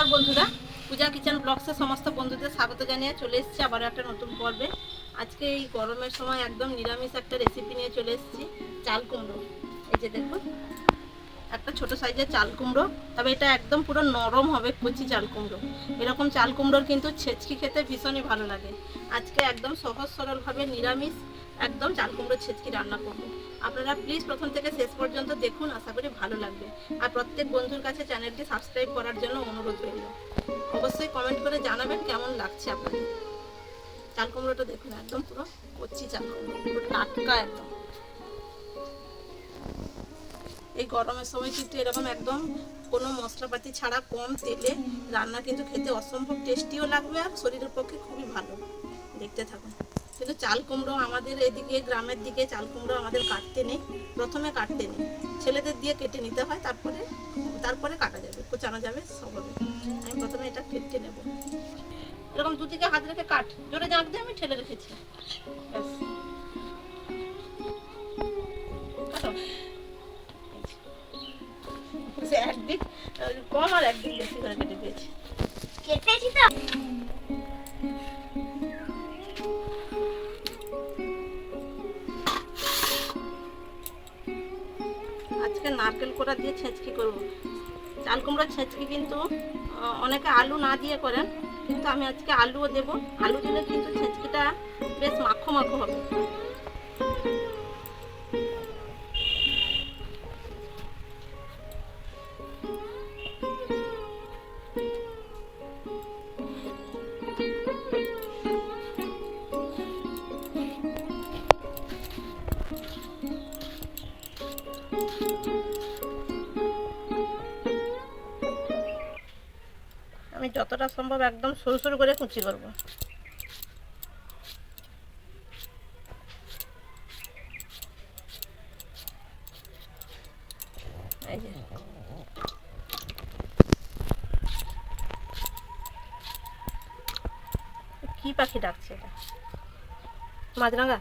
নমস্কার বন্ধুরা। পূজা কিচেন ব্লগসে সমস্ত বন্ধুদের স্বাগত জানিয়ে চলে এসেছি আবার একটা নতুন পর্বে। আজকে এই গরমের সময় একদম নিরামিষ একটা রেসিপি নিয়ে চলে এসেছি, চাল কুমড়ো। এই যে দেখুন, একটা ছোট সাইজের চাল কুমড়ো, তবে এটা একদম পুরো নরম হবে কচি চাল কুমড়ো। এরকম চাল কুমড়োর কিন্তু ছেচকি খেতে ভীষণই ভালো লাগে। আজকে একদম সহজ সরলভাবে নিরামিষ একদম চাল কুমড়ো ছেচকি রান্না করব। আপনারা প্লিজ প্রথম থেকে শেষ পর্যন্ত দেখুন, আশা করি ভালো লাগবে। আর প্রত্যেক বন্ধুর কাছে চ্যানেলটি সাবস্ক্রাইব করার জন্য অনুরোধ রইল। অবশ্যই কমেন্ট করে জানাবেন কেমন লাগছে আপনাদের। চাল কুমড়োটা দেখুন, একদম পুরো কচি চাল কুমড়ো টাটকা একদম। এই গরমের সময় কিন্তু এরকম একদম কোনো মশলাপাতি ছাড়া কম তেলে রান্না কিন্তু খেতে অসম্ভব টেস্টিও লাগবে আর শরীরের পক্ষে খুবই ভালো। দেখতে থাকুন। কিন্তু চাল কুমড়ো আমাদের এদিকে, গ্রামের দিকে চাল কুমড়ো আমাদের কাটতে নেই। প্রথমে কাটতে নেই। ছেলেদের দিয়ে কেটে নিতে হয়, তারপরে তারপরে কাটা যাবে, কোচানো যাবে, সব হবে। আমি প্রথমে এটা কেটে নেব। এরকম দুদিকে হাত রেখে কাট। জোরে জাঁক দিয়ে আমি ঠেলে রেখেছি। একদিক কম আর একদিক বেশি করে কেটে দিয়েছি। কেটেছি তো। আজকে নারকেল কোড়া দিয়ে ছেঁচকি করব। চাল কুমড়ো ছেঁচকি কিন্তু অনেকে আলু না দিয়ে করেন, কিন্তু আমি আজকে আলুও দেব। আলু দিলে কিন্তু ছেঁচকিটা বেশ মাখো মাখো হবে। যতটা সম্ভব একদম সরু সরু করে কুচি করব। কি পাখি ডাকছে এটা? মাছরাঙা?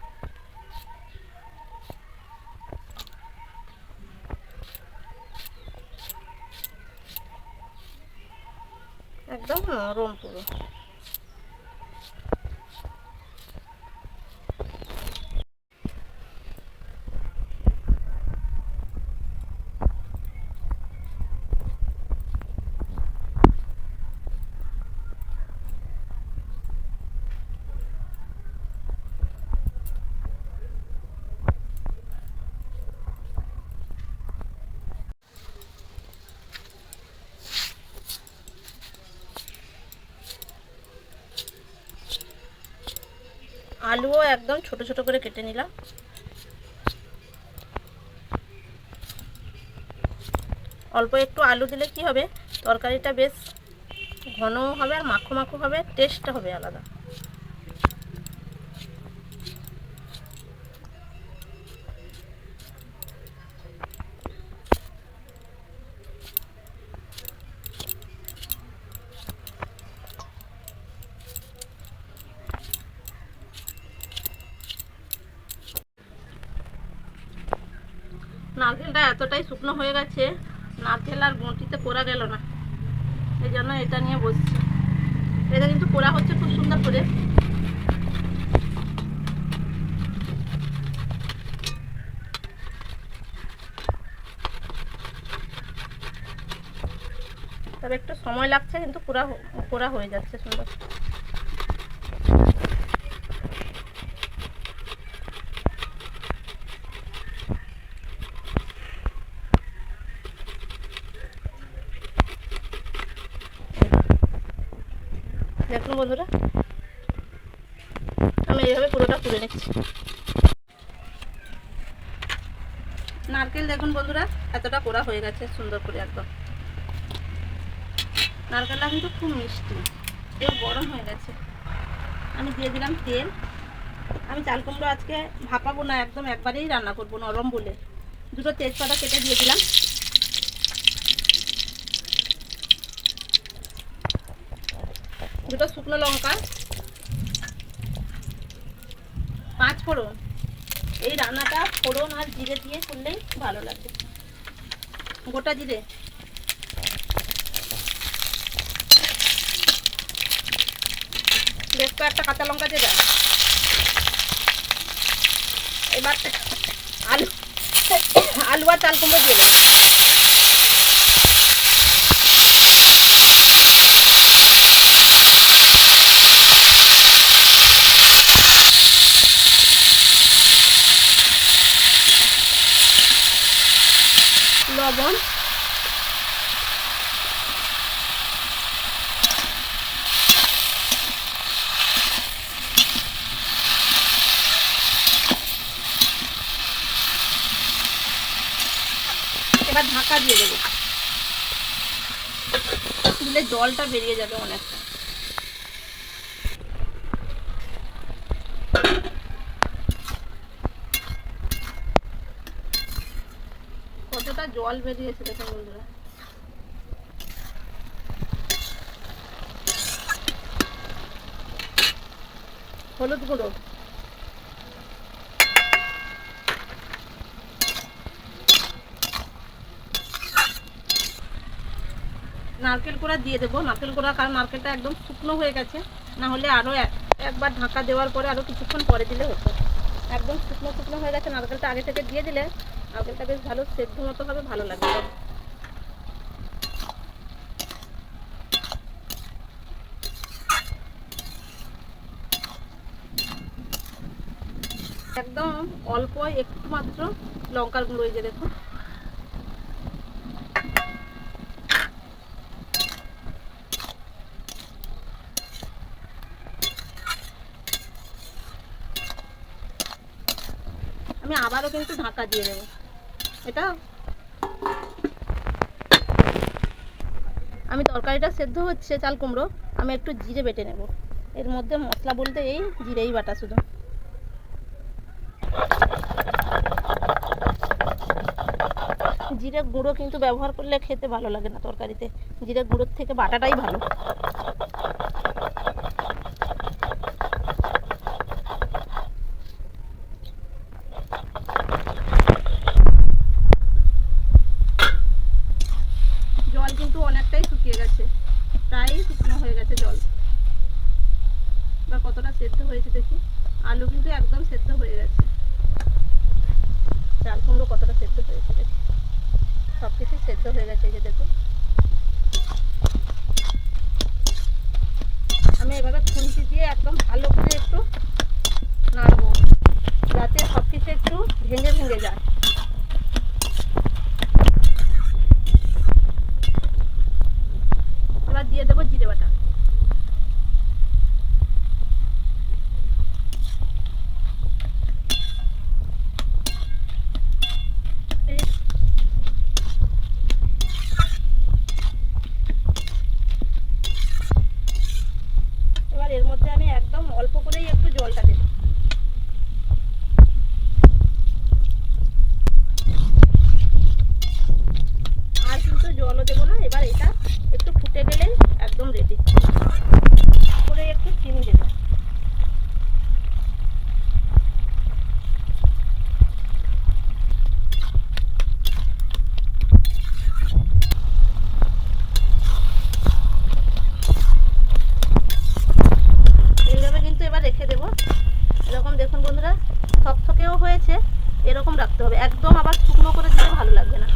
একদম নরম পুরো। আলুও একদম ছোট ছোট করে কেটে নিলাম। অল্প একটু আলু দিলে কি হবে? তরকারিটা বেশ ঘনও হবে আর মাখো মাখো হবে, টেস্টটা হবে আলাদা। নারকেলটা এতটাই শুকনো হয়ে গেছে, নারকেল আর বঁটিতে পোড়া গেল না। এই জন্য এটা নিয়ে বসছি। এটা কিন্তু পোড়া হচ্ছে খুব সুন্দর করে। তবে একটু সময় লাগছে, কিন্তু পুরা পোড়া হয়ে যাচ্ছে সুন্দর। দেখুন বন্ধুরা। আমি এইভাবে পুরোটা তুলে নিচ্ছি। নারকেল দেখুন বন্ধুরা, এতটা পোড়া হয়ে গেছে সুন্দর করে একদম। নারকেলটা কিন্তু খুব মিষ্টি, এও গরম হয়ে গেছে। আমি দিয়ে দিলাম তেল। আমি চাল কুমড়ো আজকে ভাপাবো না, একদম একবারেই রান্না করব নরম বলে। দুটো তেজপাতা কেটে দিয়ে দিলাম। দুটো শুকনো লঙ্কা, পাঁচ ফোড়ন। এই রান্নাটা ফোড়ন আর জিরে দিয়ে করলেই ভালো লাগবে গোটা জিরে। বেশ কয়েকটা কাঁচা লঙ্কা দেবে। এবার আলু আলু আর চাল কুমড়ো দিয়ে ঢাকা দিয়ে দেবো। দিলে জলটা বেরিয়ে যাবে অনেকটা। কতটা জল বেরিয়েছে দেখুন বন্ধুরা। হলুদ গুঁড়ো। নারকেল কোড়া দিয়ে দেবো। নারকেল কোড়া কারণ নারকেলটা একদম শুকনো হয়ে গেছে। না হলে আরও একবার ঢাকা দেওয়ার পরে আরও কিছুক্ষণ পরে দিলে হতো। একদম শুকনো শুকনো হয়ে গেছে। নারকেলটা আগে থেকে দিয়ে দিলে নারকেলটা বেশ ভালো সেদ্ধ মতো হবে ভালো লাগবে। একদম অল্প একটু মাত্র লঙ্কার গুঁড়ো এই যে দেখুন। আবারও কিন্তু ঢাকা দিয়ে দেবো। এটা? আমি তরকারিটা সেদ্ধ হচ্ছে, চাল কুমড়ো, আমি একটু জিরে বেটে নেব। এর মধ্যে মশলা বলতে এই জিরেই বাটা শুধু। জিরে গুঁড়ো কিন্তু ব্যবহার করলে খেতে ভালো লাগে না তরকারিতে। জিরে গুঁড়োর থেকে বাটাটাই ভালো জল কিন্তু অনেকটাই শুকিয়ে গেছে প্রায় শুকনো হয়ে গেছে জল বা কতটা সেদ্ধ হয়েছে দেখি আলু কিন্তু একদম সেদ্ধ হয়ে গেছে চাল কুমড়ো কতটা সেদ্ধ হয়েছে দেখি সব কিছুই সেদ্ধ হয়ে গেছে এই যে দেখুন। আমি এভাবে খুন্তি দিয়ে একদম ভালো করে একটু নাড়বো, যাতে সব কিছু একটু ভেঙে ভেঙে যায়। এবার দিয়ে দেবো জিরে বাটা এই এবার এর মধ্যে আমি একদম অল্প করেই একটু জলটা দেবো আর কিন্তু জলও দেবো না এবার এটা একটু ফুটে গেলেই একদম রেডি করে একটু চিনি দেবো এইভাবে কিন্তু এবার রেখে দেবো এরকম দেখুন বন্ধুরা থকথকেও হয়েছে এরকম রাখতে হবে একদম আবার শুকনো করে দিলে ভালো লাগবে না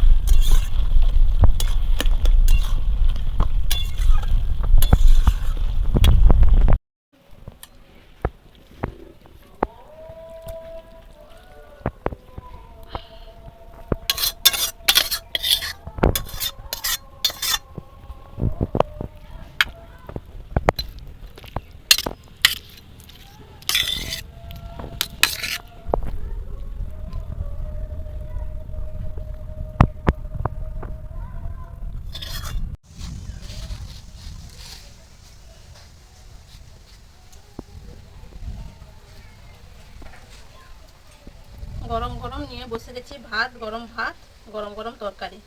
গরম গরম নিয়ে বসে গেছি ভাত গরম ভাত গরম গরম তরকারি।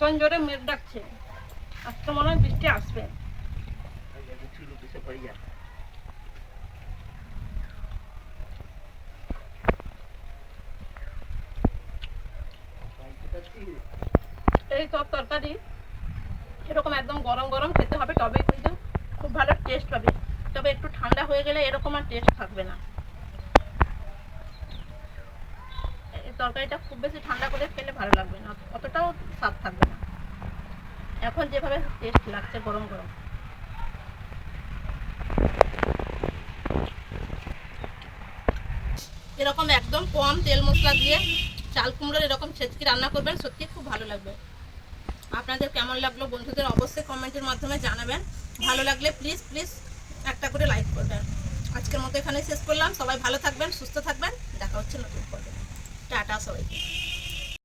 ভীষণ জোরে মেঘ ডাকছে। আজকে মনে হয় বৃষ্টি আসবে। এই সব তরকারি এরকম একদম গরম গরম খেতে হবে, তবেই কিন্তু খুব ভালো টেস্ট হবে। তবে একটু ঠান্ডা হয়ে গেলে এরকম আর টেস্ট থাকবে না। তরকারিটা খুব বেশি ঠান্ডা করে খেলে ভালো লাগবে না। অতটাও স্বাদ থাকবে না। এখন যেভাবে টেস্ট লাগছে গরম গরম। এরকম একদম কম তেল মশলা দিয়ে চাল কুমড়োর এরকম ছেচকি রান্না করবেন, সত্যি খুব ভালো লাগবে। আপনাদের কেমন লাগল বন্ধুদের অবশ্যই কমেন্টের মাধ্যমে জানাবেন। ভালো লাগলে প্লিজ প্লিজ একটা করে লাইক করবেন। আজকের মতো এখানে শেষ করলাম। সবাই ভালো থাকবেন, সুস্থ থাকবেন। দেখা হচ্ছে নতুন পর্বে। টাটা সবাইকে।